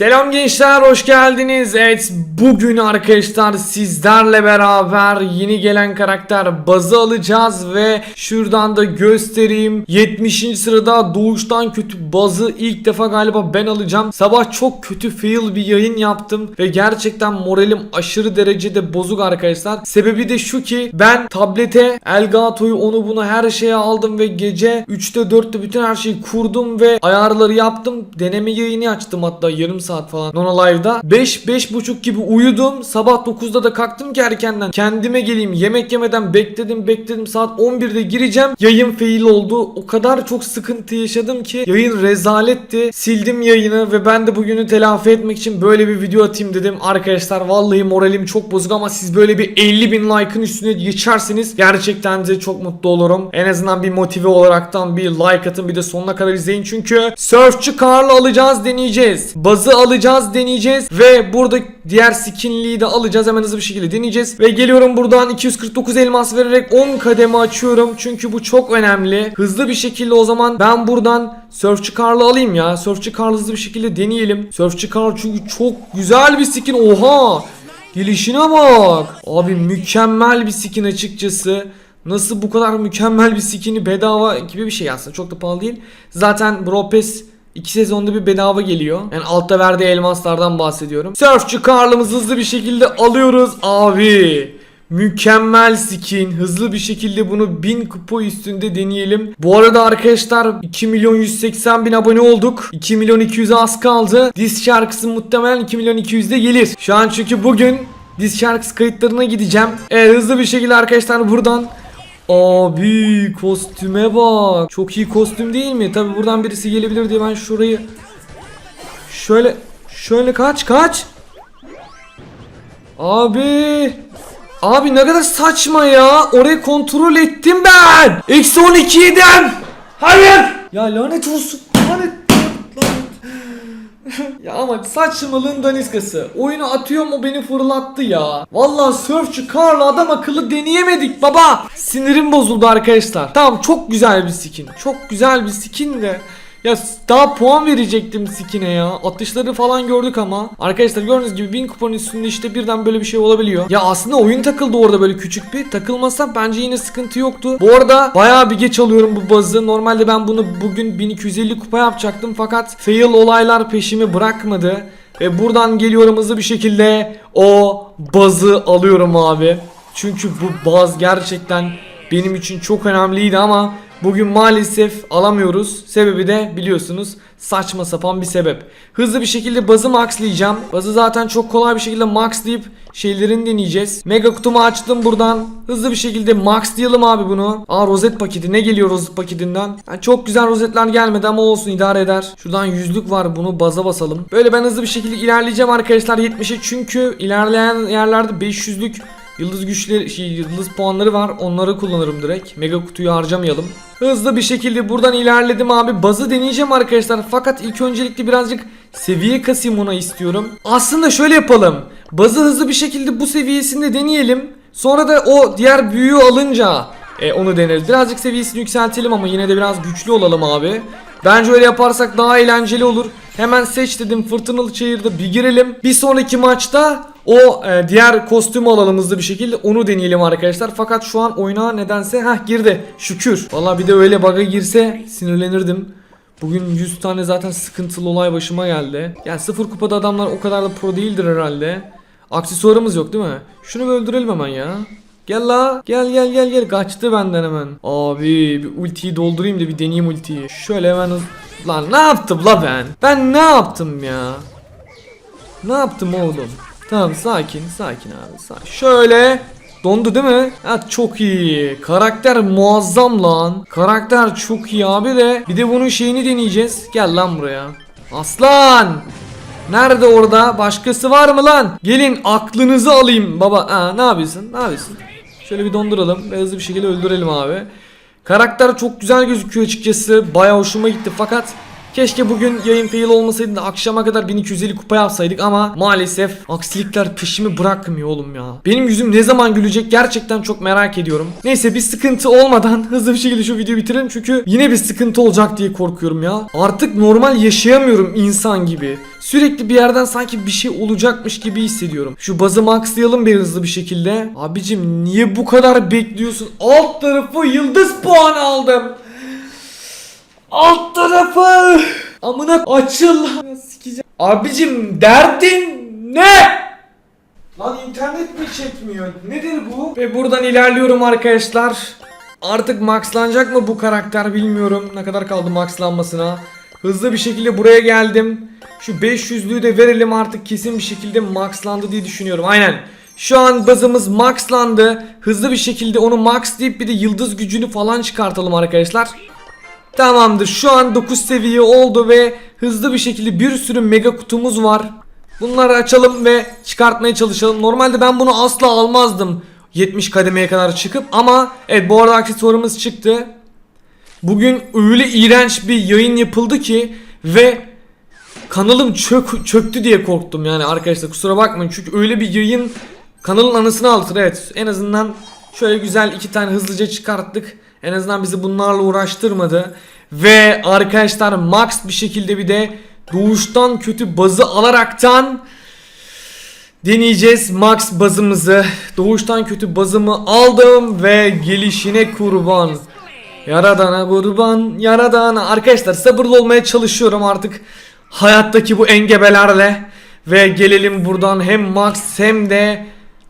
Selam gençler hoş geldiniz. Evet bugün arkadaşlar sizlerle beraber yeni gelen karakter Baz'ı alacağız ve şuradan da göstereyim. 70. sırada doğuştan kötü Baz'ı ilk defa galiba ben alacağım. Sabah çok kötü fail bir yayın yaptım ve gerçekten moralim aşırı derecede bozuk arkadaşlar. Sebebi de şu ki ben tablete Elgato'yu onu bunu her şeye aldım ve gece 3'te 4'te bütün her şeyi kurdum ve ayarları yaptım. Deneme yayını açtım hatta yarım saat falan Nona Live'da. 5 buçuk gibi uyudum. Sabah 9'da da kalktım ki erkenden. Kendime geleyim. Yemek yemeden bekledim bekledim. Saat 11'de gireceğim. Yayın fail oldu. O kadar çok sıkıntı yaşadım ki yayın rezaletti. Sildim yayını ve ben de bugünü telafi etmek için böyle bir video atayım dedim. Arkadaşlar vallahi moralim çok bozuk ama siz böyle bir 50 bin like'ın üstüne geçerseniz gerçekten de çok mutlu olurum. En azından bir motive olaraktan bir like atın bir de sonuna kadar izleyin çünkü Surfçı Karl'ı alacağız deneyeceğiz. Bazı alacağız deneyeceğiz ve burada diğer skinliği de alacağız hemen hızlı bir şekilde deneyeceğiz. Ve geliyorum buradan 249 elmas vererek 10 kademe açıyorum çünkü bu çok önemli. Hızlı bir şekilde o zaman ben buradan Surfçı Karl'ı alayım ya. Surfçı Karl'ı hızlı bir şekilde deneyelim. Surfçı Karl çünkü çok güzel bir skin. Oha! Gelişine bak. Abi mükemmel bir skin açıkçası. Nasıl bu kadar mükemmel bir skin'i bedava gibi bir şey aslında çok da pahalı değil. Zaten Bro Pass 2 sezonda bir bedava geliyor. Yani altta verdiği elmaslardan bahsediyorum. Surfçı Karl'ımızı hızlı bir şekilde alıyoruz abi. Mükemmel skin. Hızlı bir şekilde bunu 1000 kupa üstünde deneyelim. Bu arada arkadaşlar 2 milyon 180 bin abone olduk. 2 milyon 200'e az kaldı. Diz şarkısı muhtemelen 2 milyon 200'de gelir. Şu an çünkü bugün Diz şarkısı kayıtlarına gideceğim. Evet hızlı bir şekilde arkadaşlar buradan Abi kostüme bak. Çok iyi kostüm değil mi? Tabi buradan birisi gelebilir diye ben şurayı şöyle şöyle kaç kaç. Abi Abi ne kadar saçma ya. Orayı kontrol ettim ben. Eksi 12 yedim. Hayır. Ya lanet olsun. Lanet. ya ama saçmalığın daniskası. Oyunu atıyorum o beni fırlattı ya. Vallahi sörfçü Karl adam akıllı deneyemedik baba. Sinirim bozuldu arkadaşlar. Tamam çok güzel bir skin. Çok güzel bir skin de. Ya daha puan verecektim skin'e ya. Atışları falan gördük ama. Arkadaşlar gördüğünüz gibi 1000 kupon üstünde işte birden böyle bir şey olabiliyor. Ya aslında oyun takıldı orada böyle küçük bir. Takılmasa bence yine sıkıntı yoktu. Bu arada bayağı bir geç alıyorum bu bazı. Normalde ben bunu bugün 1250 kupa yapacaktım. Fakat fail olaylar peşimi bırakmadı. Ve buradan geliyorum hızlı bir şekilde o bazı alıyorum abi. Çünkü bu baz gerçekten benim için çok önemliydi ama Bugün maalesef alamıyoruz. Sebebi de biliyorsunuz saçma sapan bir sebep. Hızlı bir şekilde bazı maxlayacağım. Bazı zaten çok kolay bir şekilde maxlayıp şeylerini deneyeceğiz. Mega kutumu açtım buradan. Hızlı bir şekilde maxlayalım abi bunu. Aa rozet paketi ne geliyor rozet paketinden? Yani çok güzel rozetler gelmedi ama olsun idare eder. Şuradan yüzlük var bunu baza basalım. Böyle ben hızlı bir şekilde ilerleyeceğim arkadaşlar 70'e çünkü ilerleyen yerlerde 500'lük Yıldız güçleri, şey, yıldız puanları var. Onları kullanırım direkt. Mega kutuyu harcamayalım. Hızlı bir şekilde buradan ilerledim abi. Bazı deneyeceğim arkadaşlar. Fakat ilk öncelikle birazcık seviye kasayım ona istiyorum. Aslında şöyle yapalım. Bazı hızlı bir şekilde bu seviyesinde deneyelim. Sonra da o diğer büyüğü alınca e, onu deneriz. Birazcık seviyesini yükseltelim ama yine de biraz güçlü olalım abi. Bence öyle yaparsak daha eğlenceli olur. Hemen seç dedim fırtınalı çayırda bir girelim. Bir sonraki maçta o e, diğer kostümü alalım hızlı bir şekilde onu deneyelim arkadaşlar. Fakat şu an oyuna nedense ha girdi. Şükür. Valla bir de öyle bug'a girse sinirlenirdim. Bugün 100 tane zaten sıkıntılı olay başıma geldi. Yani sıfır kupada adamlar o kadar da pro değildir herhalde. Aksesuarımız yok değil mi? Şunu bir öldürelim hemen ya. Gel la. Gel gel gel gel. Kaçtı benden hemen. Abi bir ultiyi doldurayım da bir deneyeyim ultiyi. Şöyle hemen. Lan ne yaptım la ben? Ben ne yaptım ya? Ne yaptım oğlum? Tamam sakin sakin abi sakin. Şöyle Dondu değil mi? Ha çok iyi. Karakter muazzam lan. Karakter çok iyi abi de. Bir de bunun şeyini deneyeceğiz. Gel lan buraya. Aslan. Nerede orada? Başkası var mı lan? Gelin aklınızı alayım baba. Ha ne yapıyorsun? Ne yapıyorsun? Şöyle bir donduralım ve hızlı bir şekilde öldürelim abi. Karakter çok güzel gözüküyor açıkçası. Baya hoşuma gitti fakat Keşke bugün yayın fail olmasaydı da akşama kadar 1250 kupa yapsaydık ama maalesef aksilikler peşimi bırakmıyor oğlum ya. Benim yüzüm ne zaman gülecek gerçekten çok merak ediyorum. Neyse bir sıkıntı olmadan hızlı bir şekilde şu videoyu bitirelim çünkü yine bir sıkıntı olacak diye korkuyorum ya. Artık normal yaşayamıyorum insan gibi. Sürekli bir yerden sanki bir şey olacakmış gibi hissediyorum. Şu bazı maxlayalım bir hızlı bir şekilde. Abicim niye bu kadar bekliyorsun? Alt tarafı yıldız puan aldım. Alt tarafı. Amına açıl. Sikeceğim. Abicim derdin ne? Lan internet mi çekmiyor? Nedir bu? Ve buradan ilerliyorum arkadaşlar. Artık maxlanacak mı bu karakter bilmiyorum. Ne kadar kaldı maxlanmasına. Hızlı bir şekilde buraya geldim. Şu 500'lüğü de verelim artık kesin bir şekilde maxlandı diye düşünüyorum. Aynen. Şu an bazımız maxlandı. Hızlı bir şekilde onu max deyip bir de yıldız gücünü falan çıkartalım arkadaşlar. Tamamdır. Şu an 9 seviye oldu ve hızlı bir şekilde bir sürü mega kutumuz var. Bunları açalım ve çıkartmaya çalışalım. Normalde ben bunu asla almazdım. 70 kademeye kadar çıkıp ama evet bu arada aksesuarımız çıktı. Bugün öyle iğrenç bir yayın yapıldı ki ve kanalım çök çöktü diye korktum yani arkadaşlar kusura bakmayın çünkü öyle bir yayın kanalın anısını aldı evet en azından şöyle güzel iki tane hızlıca çıkarttık en azından bizi bunlarla uğraştırmadı. Ve arkadaşlar max bir şekilde bir de doğuştan kötü bazı alaraktan deneyeceğiz max bazımızı. Doğuştan kötü bazımı aldım ve gelişine kurban. Yaradana kurban yaradana. Arkadaşlar sabırlı olmaya çalışıyorum artık Hayattaki bu engebelerle. Ve gelelim buradan hem Max hem de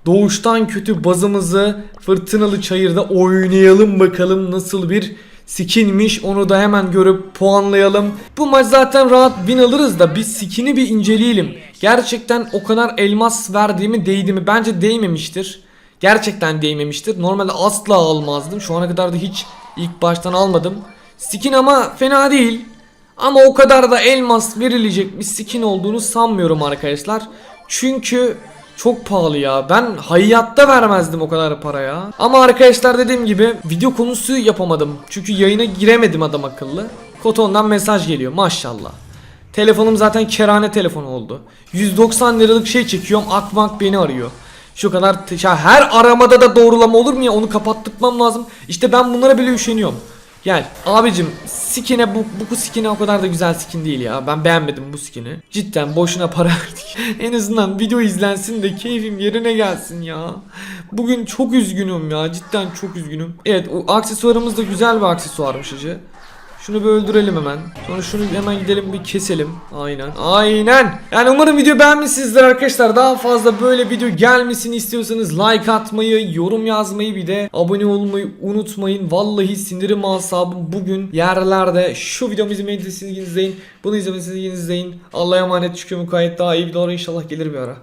Doğuştan kötü bazımızı Fırtınalı çayırda oynayalım bakalım Nasıl bir skinmiş onu da hemen görüp puanlayalım Bu maç zaten rahat win alırız da Biz skini bir inceleyelim Gerçekten o kadar elmas verdiğimi değdi mi Bence değmemiştir Gerçekten değmemiştir. Normalde asla almazdım. Şu ana kadar da hiç ilk baştan almadım. Skin ama fena değil. Ama o kadar da elmas verilecek bir skin olduğunu sanmıyorum arkadaşlar. Çünkü çok pahalı ya. Ben hayatta vermezdim o kadar paraya. Ama arkadaşlar dediğim gibi video konusu yapamadım. Çünkü yayına giremedim adam akıllı. Koton'dan mesaj geliyor maşallah. Telefonum zaten kerane telefon oldu. 190 liralık şey çekiyorum Akbank beni arıyor. Şu kadar ya her aramada da doğrulama olur mu ya onu kapattırmam lazım. İşte ben bunlara bile üşeniyorum. Gel abicim skine bu, bu skine o kadar da güzel skin değil ya. Ben beğenmedim bu skini. Cidden boşuna para verdik. en azından video izlensin de keyfim yerine gelsin ya. Bugün çok üzgünüm ya. Cidden çok üzgünüm. Evet o aksesuarımız da güzel bir aksesuarmış hacı. Şunu bir öldürelim hemen. Sonra şunu hemen gidelim bir keselim. Aynen. Aynen. Yani umarım video beğenmişsinizdir arkadaşlar. Daha fazla böyle video gelmesini istiyorsanız like atmayı, yorum yazmayı bir de abone olmayı unutmayın. Vallahi sinirim asabım bugün yerlerde. Şu videomu izlemeyi de siz izleyin. Bunu izlemesini izleyin. Allah'a emanet çıkıyorum. Gayet daha iyi videolar inşallah gelir bir ara.